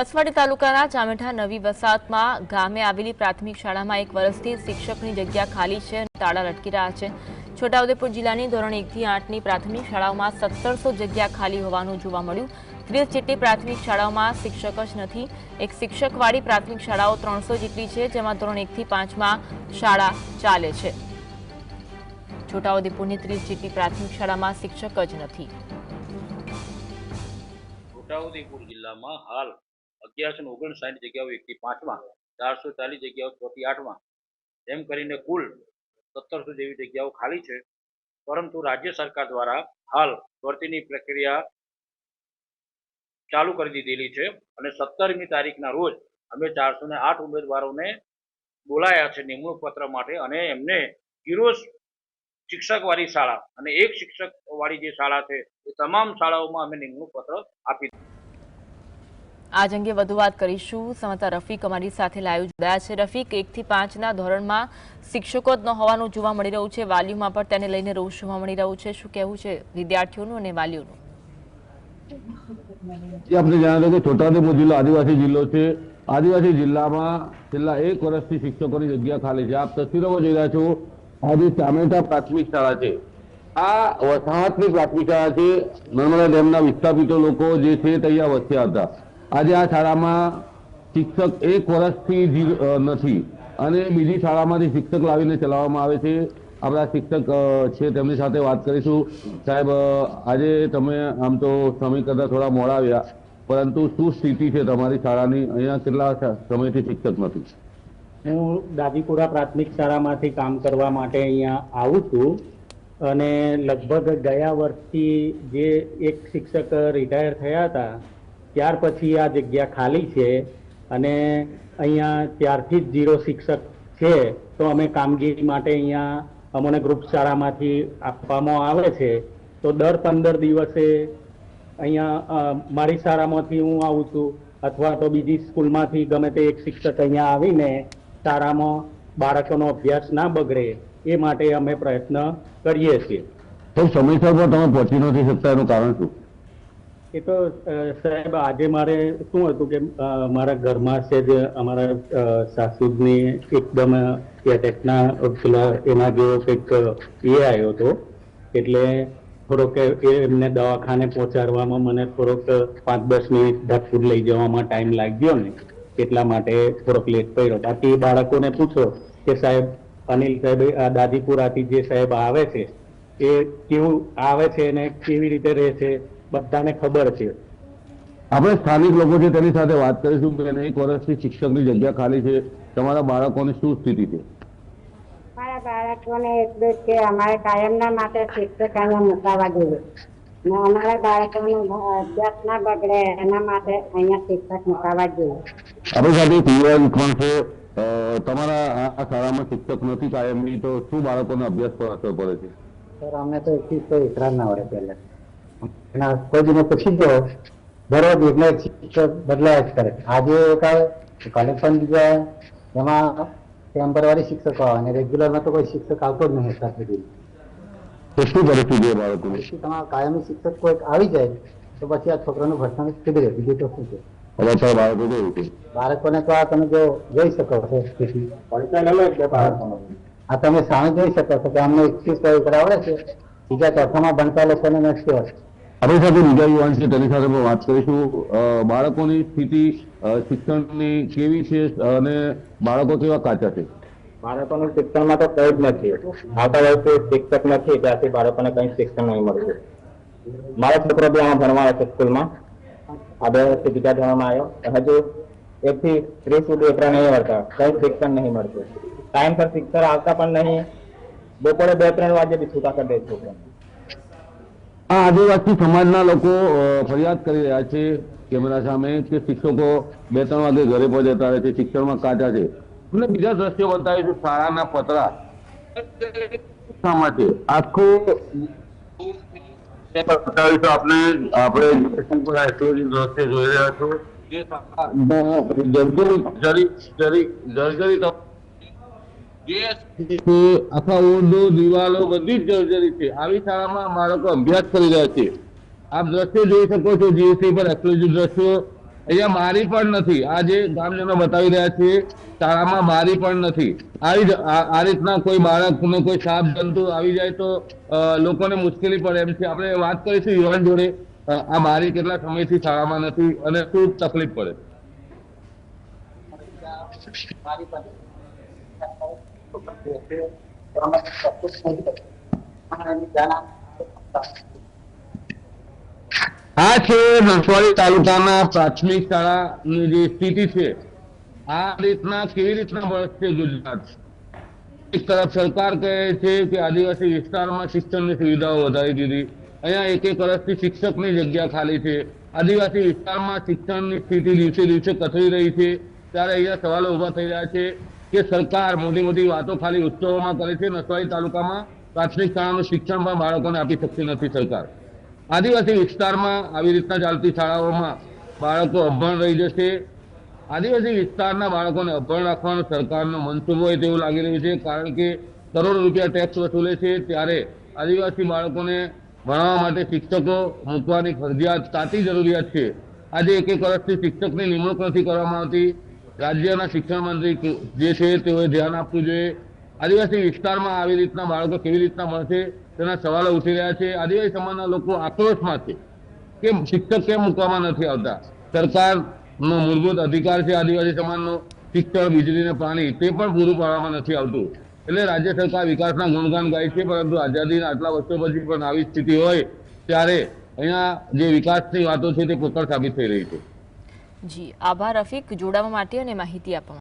નસવાડી તાલુકાના ચામેઠા નવી વસાતમાં ગામે આવેલી પ્રાથમિક શાળામાં એક વર્ષથી શિક્ષકની જગ્યા ખાલી છે અને તાળા લટકી રહ્યા છે. છોટાઉદેપુર જિલ્લાની ધોરણ એકથી આઠની પ્રાથમિક શાળાઓમાં સત્તરસો જગ્યા ખાલી હોવાનું જોવા મળ્યું. ત્રીસ જેટલી પ્રાથમિક શાળાઓમાં શિક્ષક જ નથી. એક શિક્ષકવાળી પ્રાથમિક શાળાઓ ત્રણસો જેટલી છે, જેમાં ધોરણ એકથી પાંચમાં શાળા ચાલે છે. છોટાઉદેપુરની ત્રીસ જેટલી પ્રાથમિક શાળામાં શિક્ષક જ નથી. છોટાઉદેપુર જિલ્લામાં હાલ અગિયારસો ઓગણસાઠ જગ્યાઓ એકથી પાંચમાં, ચારસો ચાલીસ જગ્યાઓ ચોથી આઠમાં. એમ કરીને કુલ સત્તરસો જેવી જગ્યાઓ ખાલી છે. પરંતુ રાજ્ય સરકાર દ્વારા હાલ ભરતીની પ્રક્રિયા ચાલુ કરી દીધેલી છે અને સત્તરમી તારીખના રોજ અમે ચારસો ને આઠ ઉમેદવારોને બોલાયા છે નિમણૂક પત્ર માટે અને એમને કિરોસ શિક્ષકવાળી શાળા અને એક શિક્ષકવાળી જે શાળા છે એ તમામ શાળાઓમાં અમે નિમણૂક પત્ર આપી આજ અંગે વધુ વાત કરીશું. સમાચાર રફીક અમારી સાથે લાઈવ જોડાયા છે. રફીક, એકથી પાંચના ધોરણમાં શિક્ષકો જ ન હોવાનું જોવા મળી રહ્યું છે. વાલીઓમાં પણ તેને લઈને રોષ જોવા મળી રહ્યું છે. શું કહેવું છે વિદ્યાર્થીઓનું અને વાલીઓનું? આપણે જણાવ્યું કે છોટાઉદેપુર જિલ્લો આદિવાસી જિલ્લો છે. આદિવાસી જિલ્લામાં છેલ્લા એક વર્ષથી શિક્ષકોની જગ્યા ખાલી છે. આપ તસવીરોમાં જોઈ રહ્યા છો. આજે ચામેટા પ્રાથમિક શાળા છે. આ વસાહતની પ્રાથમિક શાળા છે. નર્મદા ડેમના વિસ્થાપિતો લોકો જે છે તે અહીંયા વસ્યા હતા. આજે આ શાળામાં શિક્ષક એક વર્ષથી નથી. અને બીજી શાળામાંથી શિક્ષક લાવીને ચલાવવામાં આવે છે. આપણા શિક્ષક છે, તેમની સાથે વાત કરીશું. સાહેબ આજે તમે આમ તો સમય કરતા થોડા મોડા આવ્યા, પરંતુ શું સ્થિતિ છે તમારી શાળાની? અહીંયા કેટલા સમયથી શિક્ષક નથી? હું દાદીપુરા પ્રાથમિક શાળામાંથી કામ કરવા માટે અહીંયા આવું છું. અને લગભગ ગયા વર્ષથી જે એક શિક્ષક રિટાયર થયા હતા ત્યાર પછી આ જગ્યા ખાલી છે અને અહીંયા ત્યારથી જ ઝીરો શિક્ષક છે, તો અમે કામગીરી માટે અહીંયા અમને ગ્રુપ શાળામાંથી આપવામાં આવે છે. તો દર પંદર દિવસે અહીંયા મારી શાળામાંથી હું આવું છું, અથવા તો બીજી સ્કૂલમાંથી ગમે તે એક શિક્ષક અહીંયા આવીને શાળામાં બાળકોનો અભ્યાસ ના બગડે, એ માટે અમે પ્રયત્ન કરીએ છીએ. તો સમયસર તમે પહોંચી નથી શકતા એનું કારણ શું? એ તો સાહેબ, આજે મારે શું હતું કે મારા ઘરમાં છે જ અમારા સાસુદની એકદમ એટેકના પેલા એના જેવો કંઈક એ આવ્યો હતો. એટલે થોડોક એમને દવાખાને પહોંચાડવામાં મને થોડોક પાંચ દસ મિનિટ ધક્કુર લઈ જવામાં ટાઈમ લાગ્યો ને, એટલા માટે થોડોક લેટ પડ્યો. બાકી બાળકોને પૂછો કે સાહેબ, અનિલ સાહેબ, આ દાદીપુરાથી જે સાહેબ આવે છે, એ કેવું આવે છે અને કેવી રીતે રહે છે? બધાને ખબર છે. આપણે સ્થાનિક લોકો છે તેની સાથે વાત કરીશું. કે એક વર્ષથી શિક્ષકની જગ્યા ખાલી છે. તમારા બાળકોની શું સ્થિતિ છે? મારા બાળકોને એટલું કે અમારે કાયમના માટે શિક્ષક અહીંયા મુકાવા જોઈએ. ને અમારા બાળકોનો અભ્યાસ ના બગડે એના માટે અહીંયા શિક્ષક મુકાવા જોઈએ. આપણી સાથે એક પણ છે. તમારા આ શાળામાં શિક્ષક નથી કાયમની. તો શું બાળકોના અભ્યાસ પર અસર પડે છે? સર અમને તો એકથી કોઈ વિતરાગ ના હોય પહેલા. કોઈ દિને પૂછી દો દરરોજ એટલે શિક્ષક બદલાયા જ કરે. આજે એક આવે બીજા એમાં ટેમ્પરરી શિક્ષકો આવે અને રેગ્યુલરમાં તો કોઈ શિક્ષક આવતો જ નહીં અત્યાર સુધી તો શું પરિસ્થિતિ છે બાળકોની? તમારા કાયમી શિક્ષક કોઈક આવી જાય તો પછી આ છોકરાનું ભણતર સુધરે બીજું તો શું છે? બાળકો કેવું છે બાળકોને તો આ તમે જો જોઈ શકો છો. આ તમે સામે જોઈ શકો છો કે અમને એકવીસ પવિત્ર આવડે છે. બીજા ચોથામાં ભણતા લોકોને નથી હોતું આપણી સાથે બીજા યુવાન છે, તેની સાથે પણ વાત કરીશું. બાળકોની સ્થિતિ શિક્ષણની કેવી છે, અને બાળકો કેવા કાચા છે? બાળકોનું શિક્ષણમાં તો કઈ જ નથી. આવતા વર્ષે શિક્ષક નથી ત્યાંથી બાળકોને કઈ શિક્ષણ નહીં મળતું. મારો છોકરો બી આમાં ભણવા આવે છે સ્કૂલમાં. આ બે વર્ષથી બીજા ધોરણમાં આવ્યો. હજુ એક થી ત્રીસ સુધી એકરા નહીં મળતા કઈ શિક્ષણ નહીં મળતું. ટાઈમ પર શિક્ષક આવતા પણ નહીં. બપોરે બે ત્રણ વાગે બી છૂટા કરી દે છોકરા. આ આદિવાસી સમાજના લોકો ફરિયાદ કરી રહ્યા છે કેમેરા સામે કે શિક્ષકો બે ત્રણ વાગે ઘરે પહોંચતા રહે છે શિક્ષણમાં કાચા છે. અને બીજા દ્રશ્યો છે શાળાના પતરા. શામાં છે આખું બતાવીશું આપણે આપણે જોઈ રહ્યા છો. જે જરી જરી જર્જરિત જે આખા ઓરડો દિવાલો બધી જ જર્જરી છે. આવી શાળામાં બાળકો અભ્યાસ કરી રહ્યા છે. આપ દ્રશ્યો જોઈ શકો છો જીએસટી પર એક્સક્લુઝિવ દ્રશ્યો. અહીંયા મારી પણ નથી. આ જે ગામજનો બતાવી રહ્યા છે શાળામાં મારી પણ નથી. આવી જ- આ રીતના કોઈ બાળકને કોઈ સાપ જંતુ આવી જાય તો લોકોને મુશ્કેલી પડે. એમ છે. આપણે વાત કરીશું યુવાન જોડે. આ મારી કેટલા સમયથી શાળામાં નથી અને શું તકલીફ પડે? આ છે નસવાડી તાલુકાના પ્રાથમિક શાળાની જે સ્થિતિ છે. આ રીતના કેવી રીતના વળશે ગુજરાત? એક તરફ સરકાર કહે છે કે આદિવાસી વિસ્તારમાં શિક્ષણની સુવિધાઓ વધારી દીધી. અહીંયા એક એક વર્ષથી શિક્ષકની જગ્યા ખાલી છે. આદિવાસી વિસ્તારમાં શિક્ષણની સ્થિતિ દિવસે દિવસે કથળી રહી છે. ત્યારે અહીંયા સવાલો ઊભા થઈ રહ્યા છે. કે સરકાર મોટી મોટી વાતો ખાલી ઉત્સવોમાં કરે છે, નસવાડી તાલુકામાં પ્રાથમિક શાળાનું શિક્ષણ પણ બાળકોને આપી શકતી નથી સરકાર. આદિવાસી વિસ્તારમાં આવી રીતના ચાલતી શાળાઓમાં બાળકો અભણ રહી જશે. આદિવાસી વિસ્તારના બાળકોને અભણ રાખવાનો સરકારનો મનસૂબો હોય તેવું લાગી રહ્યું છે, કારણ કે કરોડો રૂપિયા ટેક્સ વસૂલે છે, ત્યારે આદિવાસી બાળકોને ભણાવવા માટે શિક્ષકો મૂકવાની ફરજિયાત તાતી જરૂરિયાત છે. આજે એક એક વર્ષથી શિક્ષકની નિમણૂક નથી કરવામાં આવતી. રાજ્યના શિક્ષણ મંત્રી જે છે તેઓએ ધ્યાન આપવું જોઈએ. આદિવાસી વિસ્તારમાં આવી રીતના બાળકો કેવી રીતના મળશે તેના સવાલો ઉઠી રહ્યા છે. આદિવાસી સમાજના લોકો આક્રોશમાં છે કે શિક્ષક કેમ મૂકવામાં નથી આવતા? સરકારનો મૂળભૂત અધિકાર છે આદિવાસી સમાજનો. શિક્ષણ, વીજળી અને પાણી તે પણ પૂરું પાડવામાં નથી આવતું. એટલે રાજ્ય સરકાર વિકાસના ગુણગાન ગાય છે, પરંતુ આઝાદીના આટલા વર્ષો પછી પણ આવી સ્થિતિ હોય ત્યારે અહીંયા જે વિકાસની વાતો છે તે પોકળ સાબિત થઈ રહી છે. જી આભાર રફીક. જોડાવા માટે અને માહિતી આપવા